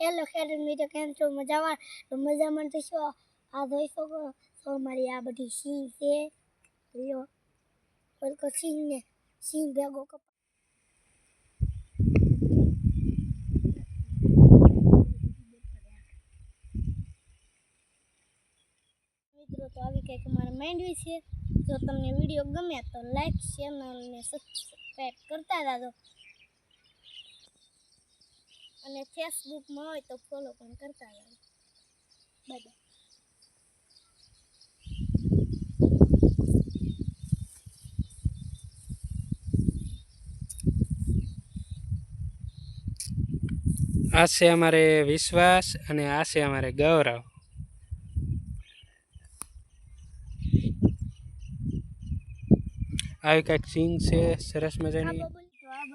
Hello ખેડૂત મિત્રો કેમ છો? મજામાં? તો મજામાં તો શું આ જોઈ શકો તો મારી આ બધી સિંહ છે. લ્યો, હલકો સિંહને, સિંહ ભેગો કપ મિત્રો, તો આવી કંઈક અમારે માંડવી છે. જો તમને વીડિયો ગમે તો લાઈક ચેનલને સબસ્ક્રાઈબ કરતા જાજો. અને ફેસબુકમાં હોય તો ફોલો પણ કરતા જાજો બાય આ છે અમારે વિશ્વાસ અને આ છે અમારે ગૌરવ. આવી કાંઈક સિંગ છે? સરસ મજાની?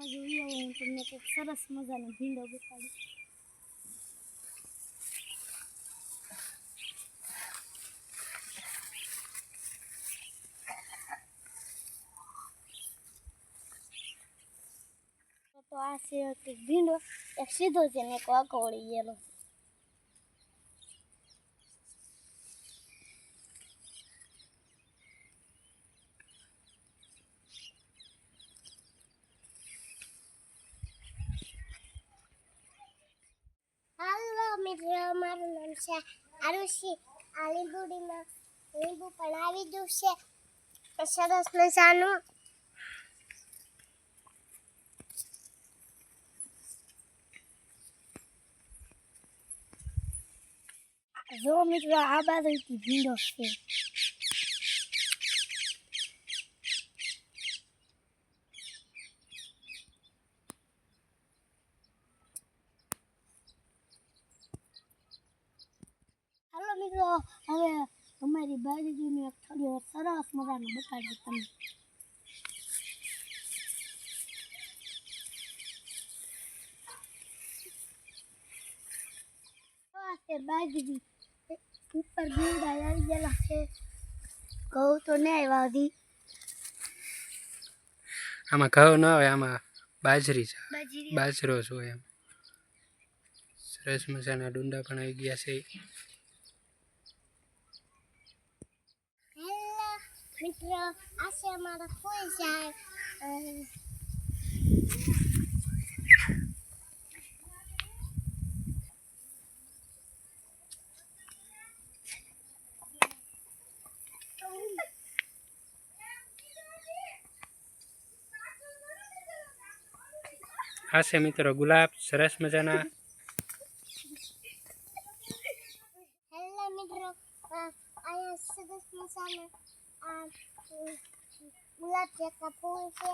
બાજુ આવ્યો હું તમને કંઈક સરસ મજાનો ભીંડો બતાડું તો આ છે ભીંડો, એક સીધો છે ને એક વાંકો વળી ગયેલો છે હાલો મિત્રો મારું નામ છે. આરુષી આ લીંબુડીમાં લીંબુ આવી ગયું છે. સરસ મજાનું. જો મિત્રો, આ બાજુથી ભીંડો છે હાલો મિત્રો હવે અમારી બાજુની એક થોડી સરસ મજાનું બતાડજો તમને. છે બાજરી. ઉપર આવી ગયેલા છે. ઘઉં તો નહીં આવ્યા હજી. આમાં ઘઉં ન હોય આમાં બાજરી છે. બાજરો. હોય એમ. સરસ મજાના ડુંડા પણ આવી ગયા છે હેલો મિત્રો આ છે અમારા ફૂલ ઝાડ અ, આ છે મિત્રો ગુલાબ સરસ મજાના હેલો મિત્રો અ, અહીંયા સરસ મજાના આ અ, ગુલાબ જેટલા ફૂલ છે